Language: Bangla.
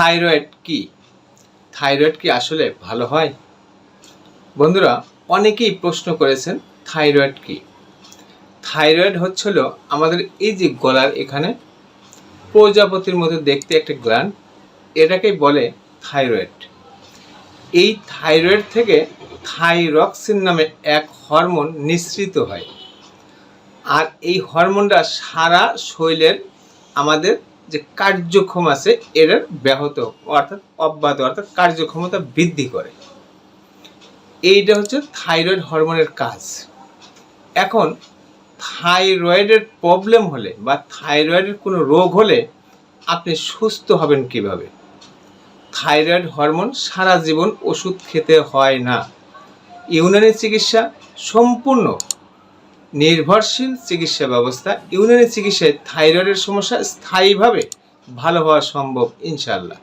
থাইরয়েড কি? থাইরয়েড কি আসলে ভালো হয়? বন্ধুরা, অনেকেই প্রশ্ন করেছেন থাইরয়েড কি? থাইরয়েড হচ্ছিল আমাদের এই যে গলার এখানে প্রজাপতির মতো দেখতে একটা গ্ল্যান্ড এটাকেই বলে থাইরয়েড। এই থাইরয়েড থেকে থাইরক্সিন নামে এক হরমোন নিঃসৃত হয়। আর এই হরমোনটা সারা শরীরের আমাদের যে কার্যক্ষম আছে, এর ব্যাহত, অর্থাৎ অব্যাহত, অর্থাৎ কার্যক্ষমতা বৃদ্ধি করে। এইটা হচ্ছে থাইরয়েড হরমোনের কাজ। এখন, থাইরয়েডের প্রবলেম হলে বা থাইরয়েডের কোনো রোগ হলে আপনি সুস্থ হবেন কীভাবে? থাইরয়েড হরমোন সারা জীবন ওষুধ খেতে হয় না। ইউনানি চিকিৎসা সম্পূর্ণ নির্ভরশীল চিকিৎসা ব্যবস্থা ইউনানি চিকিৎসায় থাইরয়েডের সমস্যা স্থায়ীভাবে ভালো হওয়া সম্ভব ইনশাল্লাহ